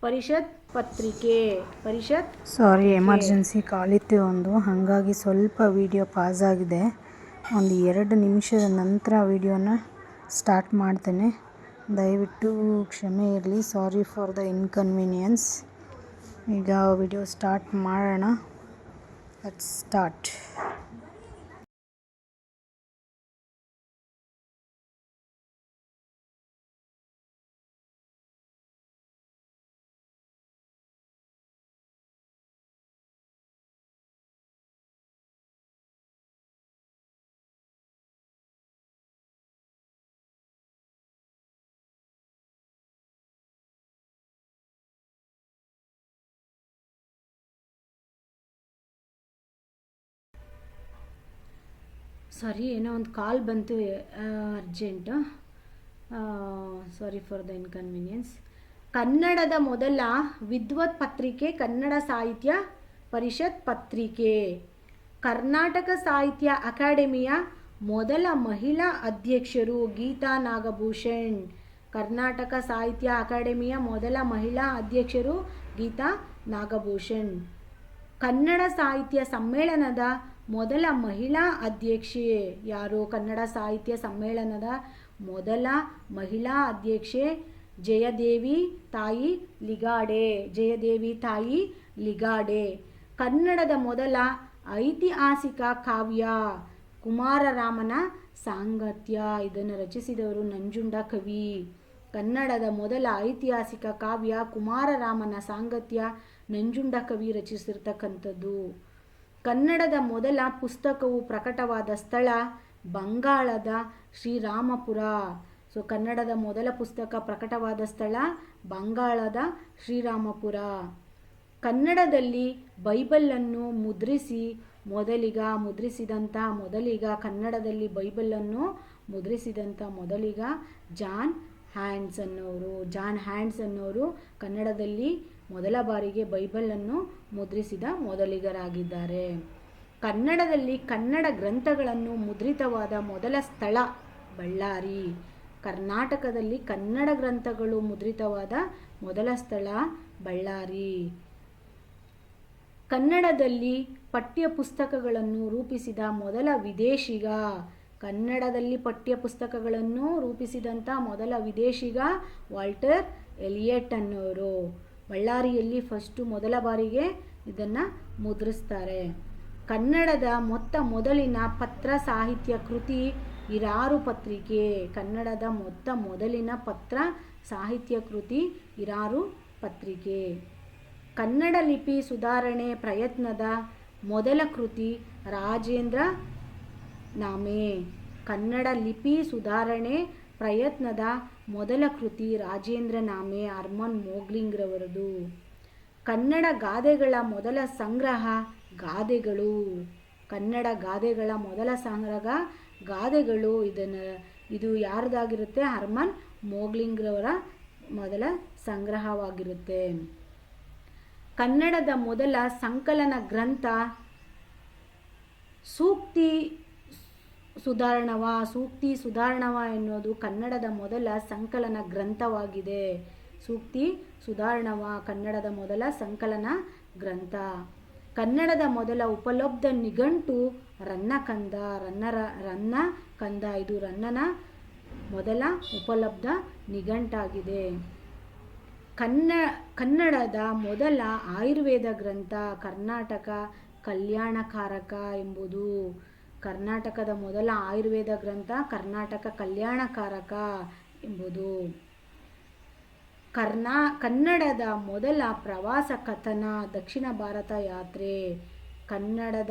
ಪರಿಷತ್ ಪತ್ರಿಕೆ, ಪರಿಷತ್ ಸಾರಿ ಎಮರ್ಜೆನ್ಸಿ ಕಾಲಿತ್ತು ಒಂದು. ಹಾಗಾಗಿ ಸ್ವಲ್ಪ ವಿಡಿಯೋ ಪಾಸ್ ಆಗಿದೆ. ಒಂದು ಎರಡು ನಿಮಿಷದ ನಂತರ ವಿಡಿಯೋನ ಸ್ಟಾರ್ಟ್ ಮಾಡ್ತೇನೆ. ದಯವಿಟ್ಟು ಕ್ಷಮೆ ಇರಲಿ. ಸಾರಿ ಫಾರ್ ದ ಇನ್ಕನ್ವೀನಿಯನ್ಸ್ ಈಗ ವಿಡಿಯೋ ಸ್ಟಾರ್ಟ್ ಮಾಡೋಣ. ಲೆಟ್ಸ್ ಸ್ಟಾರ್ಟ್ ಸಾರಿ, ಏನೋ ಒಂದು ಕಾಲ್ ಬಂತು urgent sorry for the inconvenience ಕನ್ನಡದ ಮೊದಲ ವಿದ್ವತ್ ಪತ್ರಿಕೆ, ಕನ್ನಡ ಸಾಹಿತ್ಯ ಪರಿಷತ್ ಪತ್ರಿಕೆ. ಕರ್ನಾಟಕ ಸಾಹಿತ್ಯ ಅಕಾಡೆಮಿಯ ಮೊದಲ ಮಹಿಳಾ ಅಧ್ಯಕ್ಷರು ಗೀತಾ ನಾಗಭೂಷಣ್. ಕರ್ನಾಟಕ ಸಾಹಿತ್ಯ ಅಕಾಡೆಮಿಯ ಮೊದಲ ಮಹಿಳಾ ಅಧ್ಯಕ್ಷರು ಗೀತಾ ನಾಗಭೂಷಣ್. ಕನ್ನಡ ಸಾಹಿತ್ಯ ಸಮ್ಮೇಳನದ ಮೊದಲ ಮಹಿಳಾ ಅಧ್ಯಕ್ಷೆ ಯಾರು? ಕನ್ನಡ ಸಾಹಿತ್ಯ ಸಮ್ಮೇಳನದ ಮೊದಲ ಮಹಿಳಾ ಅಧ್ಯಕ್ಷೆ ಜಯದೇವಿ ತಾಯಿ ಲಿಗಾಡೆ. ಜಯದೇವಿ ತಾಯಿ ಲಿಗಾಡೆ. ಕನ್ನಡದ ಮೊದಲ ಐತಿಹಾಸಿಕ ಕಾವ್ಯ ಕುಮಾರರಾಮನ ಸಾಂಗತ್ಯ. ಇದನ್ನು ರಚಿಸಿದವರು ನಂಜುಂಡ ಕವಿ. ಕನ್ನಡದ ಮೊದಲ ಐತಿಹಾಸಿಕ ಕಾವ್ಯ ಕುಮಾರರಾಮನ ಸಾಂಗತ್ಯ ನಂಜುಂಡ ಕವಿ ರಚಿಸಿರ್ತಕ್ಕಂಥದ್ದು. ಕನ್ನಡದ ಮೊದಲ ಪುಸ್ತಕವು ಪ್ರಕಟವಾದ ಸ್ಥಳ ಬಂಗಾಳದ ಶ್ರೀರಾಮಪುರ. ಸೊ ಕನ್ನಡದ ಮೊದಲ ಪುಸ್ತಕ ಪ್ರಕಟವಾದ ಸ್ಥಳ ಬಂಗಾಳದ ಶ್ರೀರಾಮಪುರ. ಕನ್ನಡದಲ್ಲಿ ಬೈಬಲನ್ನು ಮುದ್ರಿಸಿ, ಮೊದಲಿಗ ಮುದ್ರಿಸಿದಂಥ ಮೊದಲಿಗ ಕನ್ನಡದಲ್ಲಿ ಬೈಬಲನ್ನು ಮುದ್ರಿಸಿದಂಥ ಮೊದಲಿಗ ಜಾನ್ ಹ್ಯಾಂಡ್ಸ್ ಅನ್ನೋರು ಜಾನ್ ಹ್ಯಾಂಡ್ಸ್ ಅನ್ನೋರು ಕನ್ನಡದಲ್ಲಿ ಮೊದಲ ಬಾರಿಗೆ ಬೈಬಲನ್ನು ಮುದ್ರಿಸಿದ ಮೊದಲಿಗರಾಗಿದ್ದಾರೆ. ಕನ್ನಡದಲ್ಲಿ ಕನ್ನಡ ಗ್ರಂಥಗಳನ್ನು ಮುದ್ರಿತವಾದ ಮೊದಲ ಸ್ಥಳ ಬಳ್ಳಾರಿ. ಕರ್ನಾಟಕದಲ್ಲಿ ಕನ್ನಡ ಗ್ರಂಥಗಳು ಮುದ್ರಿತವಾದ ಮೊದಲ ಸ್ಥಳ ಬಳ್ಳಾರಿ. ಕನ್ನಡದಲ್ಲಿ ಪಠ್ಯಪುಸ್ತಕಗಳನ್ನು ರೂಪಿಸಿದ ಮೊದಲ ವಿದೇಶಿಗ. ಕನ್ನಡದಲ್ಲಿ ಪಠ್ಯಪುಸ್ತಕಗಳನ್ನು ರೂಪಿಸಿದಂಥ ಮೊದಲ ವಿದೇಶಿಗ ವಾಲ್ಟರ್ ಎಲಿಯಟ್ ಅನ್ನೋರು. ಬಳ್ಳಾರಿಯಲ್ಲಿ ಫಸ್ಟು ಮೊದಲ ಬಾರಿಗೆ ಇದನ್ನು ಮುದ್ರಿಸ್ತಾರೆ. ಕನ್ನಡದ ಮೊತ್ತ ಮೊದಲಿನ ಪತ್ರ ಸಾಹಿತ್ಯ ಕೃತಿ ಇರಾರು ಪತ್ರಿಕೆ. ಕನ್ನಡದ ಮೊತ್ತ ಮೊದಲಿನ ಪತ್ರ ಸಾಹಿತ್ಯ ಕೃತಿ ಇರಾರು ಪತ್ರಿಕೆ. ಕನ್ನಡ ಲಿಪಿ ಸುಧಾರಣೆ ಪ್ರಯತ್ನದ ಮೊದಲ ಕೃತಿ ರಾಜೇಂದ್ರ ನಾಮೆ. ಕನ್ನಡ ಲಿಪಿ ಸುಧಾರಣೆ ಪ್ರಯತ್ನದ ಮೊದಲ ಕೃತಿ ರಾಜೇಂದ್ರ ನಾಮೆ ಅರ್ಮನ್ ಮೋಗ್ಲಿಂಗ್ರವರದು. ಕನ್ನಡ ಗಾದೆಗಳ ಮೊದಲ ಸಂಗ್ರಹ ಗಾದೆಗಳು. ಕನ್ನಡ ಗಾದೆಗಳ ಮೊದಲ ಸಂಗ್ರಹ ಗಾದೆಗಳು ಇದನ್ನು, ಇದು ಯಾರ್ದಾಗಿರುತ್ತೆ? ಹರ್ಮನ್ ಮೋಗ್ಲಿಂಗ್ರವರ ಮೊದಲ ಸಂಗ್ರಹವಾಗಿರುತ್ತೆ. ಕನ್ನಡದ ಮೊದಲ ಸಂಕಲನ ಗ್ರಂಥ ಸೂಕ್ತಿ ಸುಧಾರಣವ, ಸೂಕ್ತಿ ಸುಧಾರಣವ ಎನ್ನುವುದು ಕನ್ನಡದ ಮೊದಲ ಸಂಕಲನ ಗ್ರಂಥವಾಗಿದೆ. ಸೂಕ್ತಿ ಸುಧಾರಣವ ಕನ್ನಡದ ಮೊದಲ ಸಂಕಲನ ಗ್ರಂಥ. ಕನ್ನಡದ ಮೊದಲ ಉಪಲಬ್ಧ ನಿಘಂಟು ರನ್ನಕಂದ, ರನ್ನರ ರನ್ನ ಕಂದ ಇದು ರನ್ನನ ಮೊದಲ ಉಪಲಬ್ಧ ನಿಘಂಟಾಗಿದೆ. ಕನ್ನ, ಕನ್ನಡದ ಮೊದಲ ಆಯುರ್ವೇದ ಗ್ರಂಥ ಕರ್ನಾಟಕ ಕಲ್ಯಾಣಕಾರಕ ಎಂಬುದು ಕರ್ನಾಟಕದ ಮೊದಲ ಆಯುರ್ವೇದ ಗ್ರಂಥ ಕರ್ನಾಟಕ ಕಲ್ಯಾಣಕಾರಕ ಎಂಬುದು. ಕರ್ನಾ, ಕನ್ನಡದ ಮೊದಲ ಪ್ರವಾಸ ಕಥನ ದಕ್ಷಿಣ ಭಾರತ ಯಾತ್ರೆ. ಕನ್ನಡದ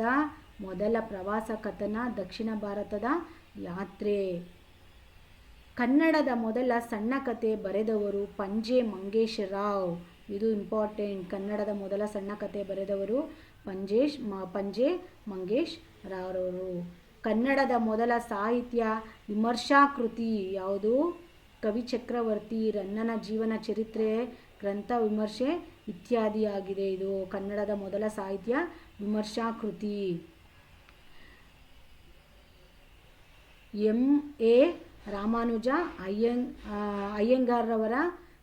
ಮೊದಲ ಪ್ರವಾಸ ಕಥನ ದಕ್ಷಿಣ ಭಾರತದ ಯಾತ್ರೆ. ಕನ್ನಡದ ಮೊದಲ ಸಣ್ಣ ಕತೆ ಬರೆದವರು ಪಂಜೆ ಮಂಗೇಶ್ ರಾವ್ ಇದು ಇಂಪಾರ್ಟೆಂಟ್ ಕನ್ನಡದ ಮೊದಲ ಸಣ್ಣ ಕತೆ ಬರೆದವರು ಪಂಜೇಶ್, ಮ, ಪಂಜೆ ಮಂಗೇಶ್ ರಾವ್ರವರು ಕನ್ನಡದ ಮೊದಲ ಸಾಹಿತ್ಯ ವಿಮರ್ಶಾ ಕೃತಿ ಯಾವುದು? ಕವಿ ಚಕ್ರವರ್ತಿ ರನ್ನನ ಜೀವನ ಚರಿತ್ರೆ, ಗ್ರಂಥ ವಿಮರ್ಶೆ ಇತ್ಯಾದಿಯಾಗಿದೆ. ಇದು ಕನ್ನಡದ ಮೊದಲ ಸಾಹಿತ್ಯ ವಿಮರ್ಶಾ ಕೃತಿ ಎಂ. ಎ. ರಾಮಾನುಜ ಅಯ್ಯಂಗ್ ಅಯ್ಯಂಗಾರ್ರವರ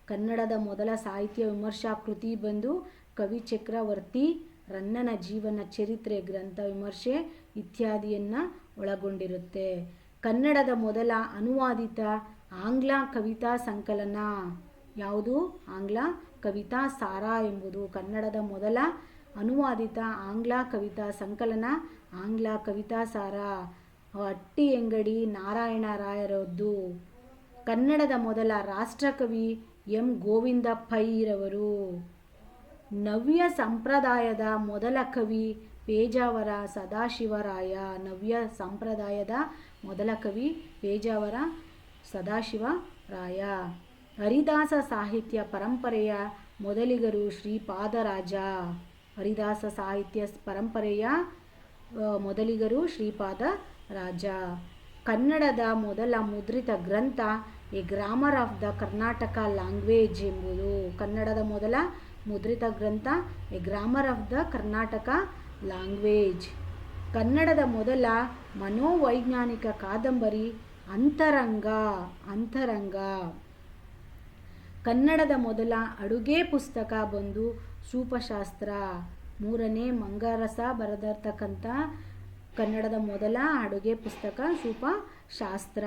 ಕನ್ನಡದ ಮೊದಲ ಸಾಹಿತ್ಯ ವಿಮರ್ಶಾ ಕೃತಿ ಬಂದು ಕವಿ ಚಕ್ರವರ್ತಿ ರನ್ನನ ಜೀವನ ಚರಿತ್ರೆ, ಗ್ರಂಥ, ವಿಮರ್ಶೆ ಇತ್ಯಾದಿಯನ್ನು ಒಳಗೊಂಡಿರುತ್ತೆ. ಕನ್ನಡದ ಮೊದಲ ಅನುವಾದಿತ ಆಂಗ್ಲ ಕವಿತಾ ಸಂಕಲನ ಯಾವುದು? ಆಂಗ್ಲ ಕವಿತಾ ಸಾರ ಎಂಬುದು. ಕನ್ನಡದ ಮೊದಲ ಅನುವಾದಿತ ಆಂಗ್ಲ ಕವಿತಾ ಸಂಕಲನ, ಆಂಗ್ಲ ಕವಿತಾ ಸಾರ. ಅಟ್ಟಿಯಂಗಡಿ ನಾರಾಯಣ ರಾಯರದ್ದು. ಕನ್ನಡದ ಮೊದಲ ರಾಷ್ಟ್ರಕವಿ ಎಂ ಗೋವಿಂದ ಪೈರವರು ನವ್ಯ ಸಂಪ್ರದಾಯದ ಮೊದಲ ಕವಿ ಪೇಜಾವರ ಸದಾಶಿವರಾಯ. ನವ್ಯ ಸಂಪ್ರದಾಯದ ಮೊದಲ ಕವಿ ಪೇಜಾವರ ಸದಾಶಿವರಾಯ. ಹರಿದಾಸ ಸಾಹಿತ್ಯ ಪರಂಪರೆಯ ಮೊದಲಿಗರು ಶ್ರೀಪಾದರಾಜ ಹರಿದಾಸ ಸಾಹಿತ್ಯ ಪರಂಪರೆಯ ಮೊದಲಿಗರು ಶ್ರೀಪಾದ ರಾಜ ಕನ್ನಡದ ಮೊದಲ ಮುದ್ರಿತ ಗ್ರಂಥ a grammar of the Karnataka language ಎಂಬುದು ಕನ್ನಡದ ಮೊದಲ ಮುದ್ರಿತ ಗ್ರಂಥ, a grammar of the Karnataka language. ಕನ್ನಡದ ಮೊದಲ ಮನೋವೈಜ್ಞಾನಿಕ ಕಾದಂಬರಿ ಅಂತರಂಗ ಅಂತರಂಗ. ಕನ್ನಡದ ಮೊದಲ ಅಡುಗೆ ಪುಸ್ತಕ ಬಂದು ಸೂಪಶಾಸ್ತ್ರ. ಮೂರನೇ ಮಂಗರಸ ಬರೆದಿರ್ತಕ್ಕಂಥ ಕನ್ನಡದ ಮೊದಲ ಅಡುಗೆ ಪುಸ್ತಕ ಸೂಪಶಾಸ್ತ್ರ.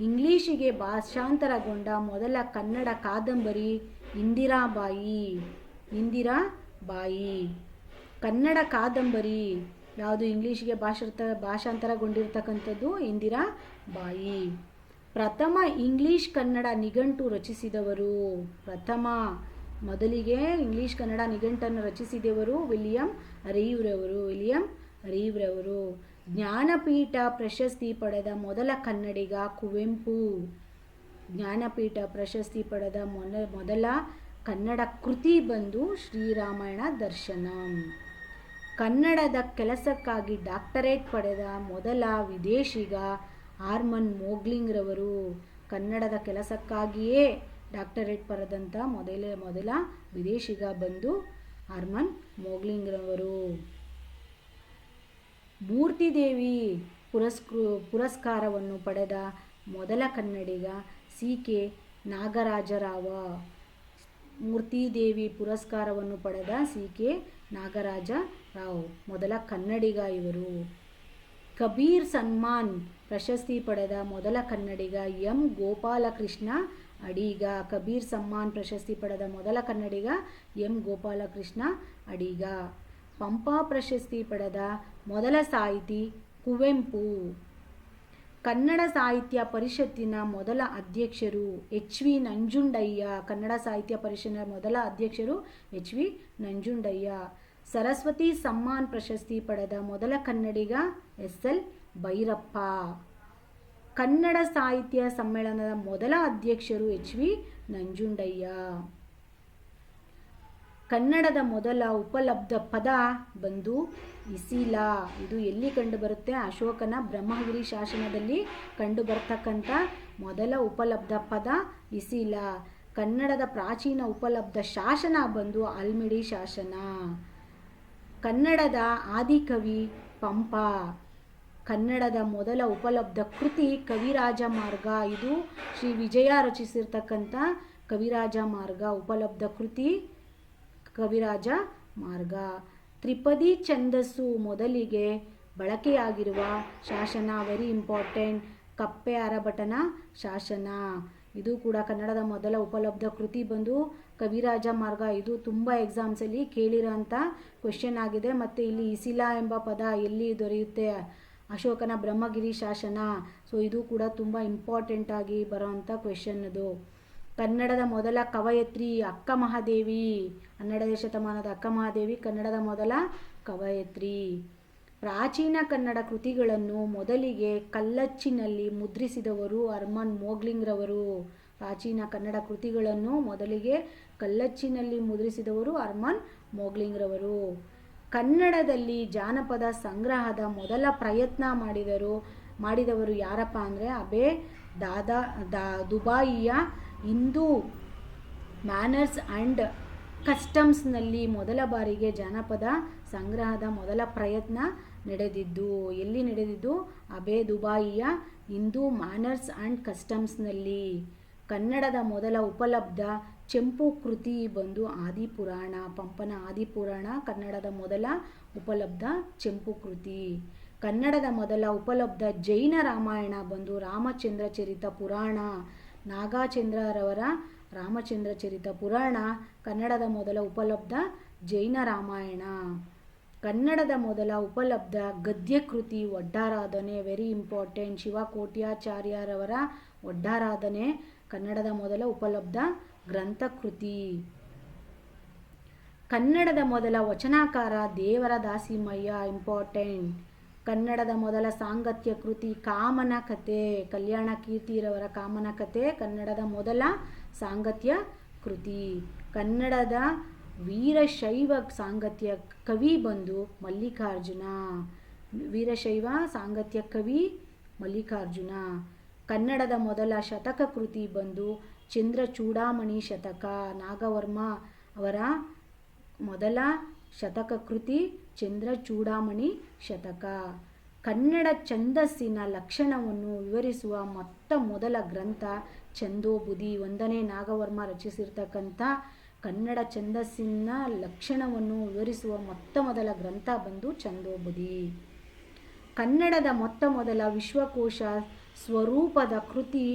ಇಂಗ್ಲೀಷಿಗೆ ಭಾಷಾಂತರಗೊಂಡ ಮೊದಲ ಕನ್ನಡ ಕಾದಂಬರಿ ಇಂದಿರಾಬಾಯಿ. ಇಂದಿರಾಬಾಯಿ ಕನ್ನಡ ಕಾದಂಬರಿ. ಯಾವುದು ಇಂಗ್ಲೀಷ್ಗೆ ಭಾಷಾಂತ ಭಾಷಾಂತರಗೊಂಡಿರ್ತಕ್ಕಂಥದ್ದು ಇಂದಿರಾಬಾಯಿ ಪ್ರಥಮ ಇಂಗ್ಲೀಷ್ ಕನ್ನಡ ನಿಘಂಟು ರಚಿಸಿದವರು ಪ್ರಥಮ. ಮೊದಲಿಗೆ ಇಂಗ್ಲೀಷ್ ಕನ್ನಡ ನಿಘಂಟನ್ನು ರಚಿಸಿದವರು ವಿಲಿಯಂ ರೀವ್ರವರು ವಿಲಿಯಂ ರೀವ್ರವರು. ಜ್ಞಾನಪೀಠ ಪ್ರಶಸ್ತಿ ಪಡೆದ ಮೊದಲ ಕನ್ನಡಿಗ ಕುವೆಂಪು. ಜ್ಞಾನಪೀಠ ಪ್ರಶಸ್ತಿ ಪಡೆದ ಮೊದಲ ಕನ್ನಡ ಕೃತಿ ಬಂದು ಶ್ರೀರಾಮಾಯಣ ದರ್ಶನಂ. ಕನ್ನಡದ ಕೆಲಸಕ್ಕಾಗಿ ಡಾಕ್ಟರೇಟ್ ಪಡೆದ ಮೊದಲ ವಿದೇಶಿಗ ಆರ್ಮನ್ ಮೋಗ್ಲಿಂಗ್ರವರು ಕನ್ನಡದ ಕೆಲಸಕ್ಕಾಗಿಯೇ ಡಾಕ್ಟರೇಟ್ ಪಡೆದಂಥ ಮೊದಲ ಮೊದಲ ವಿದೇಶಿಗ ಬಂದು ಆರ್ಮನ್ ಮೋಗ್ಲಿಂಗ್ರವರು. ಮೂರ್ತಿದೇವಿ ಪುರಸ್ಕೃ, ಪುರಸ್ಕಾರವನ್ನು ಪಡೆದ ಮೊದಲ ಕನ್ನಡಿಗ ಸಿ ಕೆ ನಾಗರಾಜರಾವ. ಮೂರ್ತಿದೇವಿ ಪುರಸ್ಕಾರವನ್ನು ಪಡೆದ ಸಿ ಕೆ ನಾಗರಾಜ ರಾವ್, ಮೊದಲ ಕನ್ನಡಿಗ ಇವರು. ಕಬೀರ್ ಸನ್ಮಾನ್ ಪ್ರಶಸ್ತಿ ಪಡೆದ ಮೊದಲ ಕನ್ನಡಿಗ ಎಂ ಗೋಪಾಲಕೃಷ್ಣ, ಅಡಿಗ ಕಬೀರ್ ಸನ್ಮಾನ್ ಪ್ರಶಸ್ತಿ ಪಡೆದ ಮೊದಲ ಕನ್ನಡಿಗ ಎಂ ಗೋಪಾಲಕೃಷ್ಣ, ಅಡಿಗ ಪಂಪಾ ಪ್ರಶಸ್ತಿ ಪಡೆದ ಮೊದಲ ಸಾಹಿತಿ ಕುವೆಂಪು. ಕನ್ನಡ ಸಾಹಿತ್ಯ ಪರಿಷತ್ತಿನ ಮೊದಲ ಅಧ್ಯಕ್ಷರು ಎಚ್ ವಿ ನಂಜುಂಡಯ್ಯ. ಕನ್ನಡ ಸಾಹಿತ್ಯ ಪರಿಷತ್ತಿನ ಮೊದಲ ಅಧ್ಯಕ್ಷರು ಎಚ್ ವಿ ನಂಜುಂಡಯ್ಯ. ಸರಸ್ವತಿ ಸಮ್ಮಾನ್ ಪ್ರಶಸ್ತಿ ಪಡೆದ ಮೊದಲ ಕನ್ನಡಿಗ ಎಸ್ ಎಲ್ ಭೈರಪ್ಪ. ಕನ್ನಡ ಸಾಹಿತ್ಯ ಸಮ್ಮೇಳನದ ಮೊದಲ ಅಧ್ಯಕ್ಷರು ಎಚ್ ವಿ ನಂಜುಂಡಯ್ಯ. ಕನ್ನಡದ ಮೊದಲ ಉಪಲಬ್ಧ ಪದ ಬಂದು ಇಸಿಲ. ಇದು ಎಲ್ಲಿ ಕಂಡುಬರುತ್ತೆ ಅಶೋಕನ ಬ್ರಹ್ಮಗಿರಿ ಶಾಸನದಲ್ಲಿ ಕಂಡುಬರ್ತಕ್ಕಂಥ ಮೊದಲ ಉಪಲಬ್ಧ ಪದ ಇಸಿಲ. ಕನ್ನಡದ ಪ್ರಾಚೀನ ಉಪಲಬ್ಧ ಶಾಸನ ಬಂದು ಆಲ್ಮಿಡಿ ಶಾಸನ. ಕನ್ನಡದ ಆದಿಕವಿ ಪಂಪ. ಕನ್ನಡದ ಮೊದಲ ಉಪಲಬ್ಧ ಕೃತಿ ಕವಿರಾಜ ಮಾರ್ಗ. ಇದು ಶ್ರೀ ವಿಜಯ ರಚಿಸಿರ್ತಕ್ಕಂಥ ಕವಿರಾಜ ಮಾರ್ಗ ಉಪಲಬ್ಧ ಕೃತಿ. ಕವಿರಾಜ ಮಾರ್ಗ. ತ್ರಿಪದಿ ಛಂದಸ್ಸು ಮೊದಲಿಗೆ ಬಳಕೆಯಾಗಿರುವ ಶಾಸನ ವೆರಿ ಇಂಪಾರ್ಟೆಂಟ್ ಕಪ್ಪೆ ಅರಭಟನ ಶಾಸನ. ಇದು ಕೂಡ ಕನ್ನಡದ ಮೊದಲ ಉಪಲಬ್ಧ ಕೃತಿ ಬಂದು ಕವಿರಾಜ ಮಾರ್ಗ. ಇದು ತುಂಬ ಎಕ್ಸಾಮ್ಸಲ್ಲಿ ಕೇಳಿರೋಂಥ ಕ್ವೆಶನ್ ಆಗಿದೆ. ಮತ್ತು ಇಲ್ಲಿ ಇಸಿಲಾ ಎಂಬ ಪದ ಎಲ್ಲಿ ದೊರೆಯುತ್ತೆ? ಅಶೋಕನ ಬ್ರಹ್ಮಗಿರಿ ಶಾಸನ. ಸೊ ಇದು ಕೂಡ ತುಂಬ ಇಂಪಾರ್ಟೆಂಟ್ ಆಗಿ ಬರೋವಂಥ ಕ್ವೆಶನ್ ಅದು. ಕನ್ನಡದ ಮೊದಲ ಕವಯತ್ರಿ ಅಕ್ಕ ಮಹಾದೇವಿ ಹನ್ನೆರಡನೇ ಶತಮಾನದ ಅಕ್ಕ ಮಹಾದೇವಿ ಕನ್ನಡದ ಮೊದಲ ಕವಯತ್ರಿ. ಪ್ರಾಚೀನ ಕನ್ನಡ ಕೃತಿಗಳನ್ನು ಮೊದಲಿಗೆ ಕಲ್ಲಚ್ಚಿನಲ್ಲಿ ಮುದ್ರಿಸಿದವರು ಅರ್ಮನ್ ಮೋಗ್ಲಿಂಗ್ರವರು. ಪ್ರಾಚೀನ ಕನ್ನಡ ಕೃತಿಗಳನ್ನು ಮೊದಲಿಗೆ ಕಲ್ಲಚ್ಚಿನಲ್ಲಿ ಮುದ್ರಿಸಿದವರು ಅರ್ಮನ್ ಮೋಗ್ಲಿಂಗ್ರವರು. ಕನ್ನಡದಲ್ಲಿ ಜಾನಪದ ಸಂಗ್ರಹದ ಮೊದಲ ಪ್ರಯತ್ನ ಮಾಡಿದರು, ಮಾಡಿದವರು ಯಾರಪ್ಪ ಅಂದರೆ ಅಬೆ ದಾದಾ, ದಾ, ದುಬಾಯಿಯ ಹಿಂದೂ ಮ್ಯಾನರ್ಸ್ ಆ್ಯಂಡ್ ಕಸ್ಟಮ್ಸ್ನಲ್ಲಿ ಮೊದಲ ಬಾರಿಗೆ ಜಾನಪದ ಸಂಗ್ರಹದ ಮೊದಲ ಪ್ರಯತ್ನ ನಡೆದಿದ್ದು, ಎಲ್ಲಿ ನಡೆದಿದ್ದು? ಅಬೆ ದುಬಾಯಿಯ ಹಿಂದೂ ಮ್ಯಾನರ್ಸ್ ಆ್ಯಂಡ್ ಕಸ್ಟಮ್ಸ್ನಲ್ಲಿ. ಕನ್ನಡದ ಮೊದಲ ಉಪಲಬ್ಧ ಚೆಂಪು ಕೃತಿ ಬಂದು ಆದಿಪುರಾಣ, ಪಂಪನ ಆದಿಪುರಾಣ, ಕನ್ನಡದ ಮೊದಲ ಉಪಲಬ್ಧ ಚೆಂಪು ಕೃತಿ. ಕನ್ನಡದ ಮೊದಲ ಉಪಲಬ್ಧ ಜೈನ ರಾಮಾಯಣ ಬಂದು ರಾಮಚಂದ್ರ ಚರಿತ ಪುರಾಣ. ನಾಗಾಚಂದ್ರರವರ ರಾಮಚಂದ್ರ ಚರಿತ ಪುರಾಣ, ಕನ್ನಡದ ಮೊದಲ ಉಪಲಬ್ಧ ಜೈನ ರಾಮಾಯಣ. ಕನ್ನಡದ ಮೊದಲ ಉಪಲಬ್ಧ ಗದ್ಯಕೃತಿ ಒಡ್ಡಾರಾಧನೆ ವೆರಿ ಇಂಪಾರ್ಟೆಂಟ್ ಶಿವಕೋಟ್ಯಾಚಾರ್ಯರವರ ಒಡ್ಡಾರಾಧನೆ ಕನ್ನಡದ ಮೊದಲ ಉಪಲಬ್ಧ ಗ್ರಂಥಕೃತಿ. ಕನ್ನಡದ ಮೊದಲ ವಚನಾಕಾರ ದೇವರ ದಾಸಿಮಯ್ಯ ಇಂಪಾರ್ಟೆಂಟ್ ಕನ್ನಡದ ಮೊದಲ ಸಾಂಗತ್ಯ ಕೃತಿ ಕಾಮನ ಕಥೆ ಕಲ್ಯಾಣ ಕೀರ್ತಿರವರ ಕಾಮನ ಕಥೆ ಕನ್ನಡದ ಮೊದಲ ಸಾಂಗತ್ಯ ಕೃತಿ. ಕನ್ನಡದ ವೀರಶೈವ ಸಾಂಗತ್ಯ ಕವಿ ಬಂದು ಮಲ್ಲಿಕಾರ್ಜುನ. ವೀರಶೈವ ಸಾಂಗತ್ಯ ಕವಿ ಮಲ್ಲಿಕಾರ್ಜುನ. ಕನ್ನಡದ ಮೊದಲ ಶತಕ ಕೃತಿ ಬಂದು ಚಂದ್ರ ಚೂಡಾಮಣಿ ಶತಕ. ನಾಗವರ್ಮ ಅವರ ಮೊದಲ ಶತಕ ಕೃತಿ ಚಂದ್ರಚೂಡಾಮಣಿ ಶತಕ. ಕನ್ನಡ ಛಂದಸ್ಸಿನ ಲಕ್ಷಣವನ್ನು ವಿವರಿಸುವ ಮೊತ್ತ ಮೊದಲ ಗ್ರಂಥ ಛಂದೋಬುದಿ ಒಂದನೇ ನಾಗವರ್ಮ ರಚಿಸಿರ್ತಕ್ಕಂಥ ಕನ್ನಡ ಛಂದಸ್ಸಿನ ಲಕ್ಷಣವನ್ನು ವಿವರಿಸುವ ಮೊತ್ತ ಮೊದಲ ಗ್ರಂಥ ಬಂದು ಛಂದೋಬುದಿ ಕನ್ನಡದ ಮೊತ್ತ ಮೊದಲ ವಿಶ್ವಕೋಶ ಸ್ವರೂಪದ ಕೃತಿ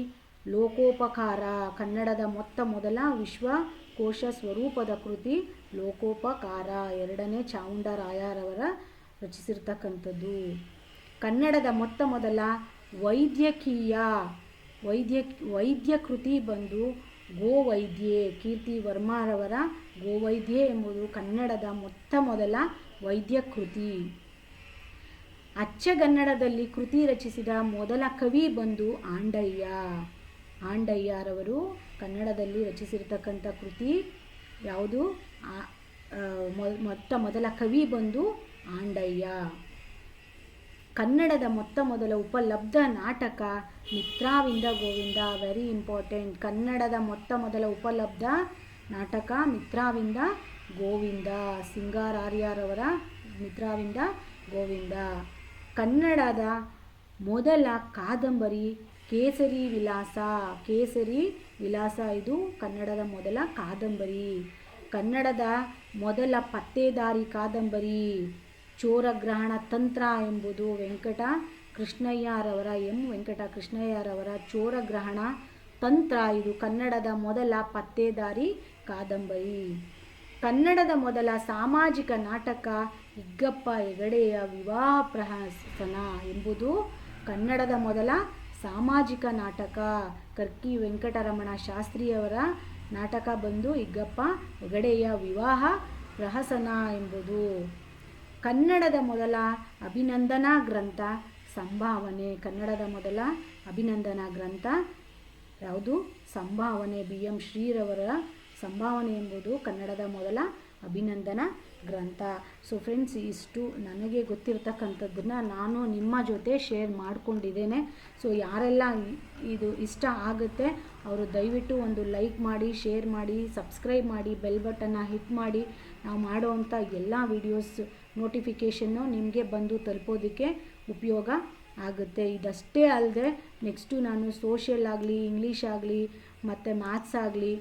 ಲೋಕೋಪಕಾರ. ಕನ್ನಡದ ಮೊತ್ತ ಮೊದಲ ವಿಶ್ವಕೋಶ ಸ್ವರೂಪದ ಕೃತಿ ಲೋಕೋಪಕಾರ ಎರಡನೇ ಚಾಮುಂಡರಾಯರವರ ರಚಿಸಿರ್ತಕ್ಕಂಥದ್ದು. ಕನ್ನಡದ ಮೊತ್ತ ಮೊದಲ ವೈದ್ಯಕೀಯ, ವೈದ್ಯ ವೈದ್ಯ ಕೃತಿ ಬಂದು ಗೋವೈದ್ಯೆ, ಕೀರ್ತಿ ವರ್ಮಾರವರ ಗೋವೈದ್ಯೆ ಎಂಬುದು ಕನ್ನಡದ ಮೊತ್ತ ಮೊದಲ ವೈದ್ಯ ಕೃತಿ ಅಚ್ಚಗನ್ನಡದಲ್ಲಿ ಕೃತಿ ರಚಿಸಿದ ಮೊದಲ ಕವಿ ಬಂದು ಆಂಡಯ್ಯ. ಆಂಡಯ್ಯರವರು ಕನ್ನಡದಲ್ಲಿ ರಚಿಸಿರ್ತಕ್ಕಂಥ ಕೃತಿ ಯಾವುದು? ಮೊತ್ತ ಮೊದಲ ಕವಿ ಬಂದು ಆಂಡಯ್ಯ. ಕನ್ನಡದ ಮೊತ್ತ ಮೊದಲ ಉಪಲಬ್ಧ ನಾಟಕ ಮಿತ್ರಾವಿಂದ ಗೋವಿಂದ ವೆರಿ ಇಂಪಾರ್ಟೆಂಟ್ ಕನ್ನಡದ ಮೊತ್ತ ಮೊದಲ ಉಪಲಬ್ಧ ನಾಟಕ ಮಿತ್ರಾವಿಂದ ಗೋವಿಂದ, ಸಿಂಗಾರಾರ್ಯರವರ ಮಿತ್ರಾವಿಂದ ಗೋವಿಂದ. ಕನ್ನಡದ ಮೊದಲ ಕಾದಂಬರಿ ಕೇಸರಿ ವಿಲಾಸ ಕೇಸರಿ ವಿಲಾಸ ಇದು ಕನ್ನಡದ ಮೊದಲ ಕಾದಂಬರಿ. ಕನ್ನಡದ ಮೊದಲ ಪತ್ತೇದಾರಿ ಕಾದಂಬರಿ ಚೋರಗ್ರಹಣ ತಂತ್ರ ಎಂಬುದು ವೆಂಕಟ ಕೃಷ್ಣಯ್ಯರವರ ಎಂ ವೆಂಕಟ ಕೃಷ್ಣಯ್ಯರವರ ಚೋರಗ್ರಹಣ ತಂತ್ರ. ಇದು ಕನ್ನಡದ ಮೊದಲ ಪತ್ತೇದಾರಿ ಕಾದಂಬರಿ. ಕನ್ನಡದ ಮೊದಲ ಸಾಮಾಜಿಕ ನಾಟಕ ಇಗ್ಗಪ್ಪ ಹೆಗಡೆಯ ವಿವಾಹ ಪ್ರಹಸನ ಎಂಬುದು ಕನ್ನಡದ ಮೊದಲ ಸಾಮಾಜಿಕ ನಾಟಕ. ಕರ್ಕಿ ವೆಂಕಟರಮಣ ಶಾಸ್ತ್ರಿಯವರ ನಾಟಕ ಬಂದು ಇಗ್ಗಪ್ಪ, ಹೆಗಡೆಯ ವಿವಾಹ ಪ್ರಹಸನ ಎಂಬುದು. ಕನ್ನಡದ ಮೊದಲ ಅಭಿನಂದನಾ ಗ್ರಂಥ, ಸಂಭಾವನೆ. ಕನ್ನಡದ ಮೊದಲ ಅಭಿನಂದನಾ ಗ್ರಂಥ. ಯಾವುದು? ಸಂಭಾವನೆ. ಬಿ ಎಂ ಶ್ರೀರವರ ಸಂಭಾವನೆ ಎಂಬುದು ಕನ್ನಡದ ಮೊದಲ ಅಭಿನಂದನಾ ಗ್ರಂಥ. ಸೊ ಫ್ರೆಂಡ್ಸ್ ಇಷ್ಟು ನನಗೆ ಗೊತ್ತಿರತಕ್ಕಂಥದ್ದನ್ನು ನಾನು ನಿಮ್ಮ ಜೊತೆ ಶೇರ್ ಮಾಡಿಕೊಂಡಿದ್ದೇನೆ. ಸೊ ಯಾರೆಲ್ಲ ಇದು ಇಷ್ಟ ಆಗುತ್ತೆ ಅವರು ದಯವಿಟ್ಟು ಒಂದು ಲೈಕ್ ಮಾಡಿ, ಶೇರ್ ಮಾಡಿ, ಸಬ್ಸ್ಕ್ರೈಬ್ ಮಾಡಿ, ಬೆಲ್ ಬಟನ್ನ ಹಿಟ್ ಮಾಡಿ. ನಾವು ಮಾಡುವಂಥ ಎಲ್ಲ ವಿಡಿಯೋಸ್ ನೋಟಿಫಿಕೇಷನ್ನು ನಿಮಗೆ ಬಂದು ತಲುಪೋದಕ್ಕೆ ಉಪಯೋಗ ಆಗುತ್ತೆ. ಇದಷ್ಟೇ ಅಲ್ಲದೆ ನೆಕ್ಸ್ಟು ನಾನು ಸೋಷಿಯಲ್ ಆಗಲಿ ಇಂಗ್ಲೀಷ್ ಆಗಲಿ, ಮತ್ತು ಮ್ಯಾಥ್ಸ್ ಆಗಲಿ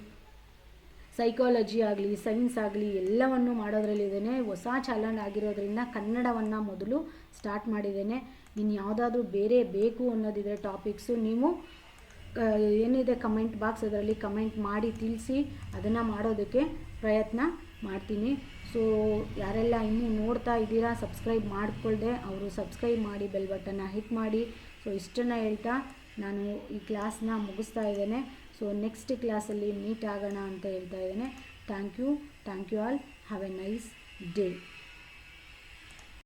ಸೈಕಾಲಜಿ ಆಗಲಿ ಸೈನ್ಸ್ ಆಗಲಿ ಎಲ್ಲವನ್ನು ಮಾಡೋದ್ರಲ್ಲಿದ್ದೇನೆ ಹೊಸ ಚಾಲನ್ ಆಗಿರೋದ್ರಿಂದ ಕನ್ನಡವನ್ನು ಮೊದಲು ಸ್ಟಾರ್ಟ್ ಮಾಡಿದ್ದೇನೆ. ಇನ್ನು ಯಾವುದಾದ್ರೂ ಬೇರೆ ಬೇಕು ಅನ್ನೋದಿದ್ರೆ ಟಾಪಿಕ್ಸು ನೀವು ಏನಿದೆ ಕಮೆಂಟ್ ಬಾಕ್ಸ್ ಅದರಲ್ಲಿ ಕಮೆಂಟ್ ಮಾಡಿ ತಿಳಿಸಿ ಅದನ್ನು ಮಾಡೋದಕ್ಕೆ ಪ್ರಯತ್ನ ಮಾಡ್ತೀನಿ. ಸೊ ಯಾರೆಲ್ಲ ಇನ್ನೂ ನೋಡ್ತಾ ಇದ್ದೀರಾ ಸಬ್ಸ್ಕ್ರೈಬ್ ಮಾಡಿಕೊಳ್ಳದೆ ಅವರು ಸಬ್ಸ್ಕ್ರೈಬ್ ಮಾಡಿ ಬೆಲ್ ಬಟನ್ನ ಹಿಟ್ ಮಾಡಿ. ಸೊ ಇಷ್ಟನ್ನು ಹೇಳ್ತಾ ನಾನು ಈ ಕ್ಲಾಸ್ನ ಮುಗಿಸ್ತಾ ಇದ್ದೇನೆ. ಸೊ ನೆಕ್ಸ್ಟ್ ಕ್ಲಾಸಲ್ಲಿ ಮೀಟ್ ಆಗೋಣ ಅಂತ ಹೇಳ್ತಾ ಇದ್ದೇನೆ. Thank you thank you all have a nice day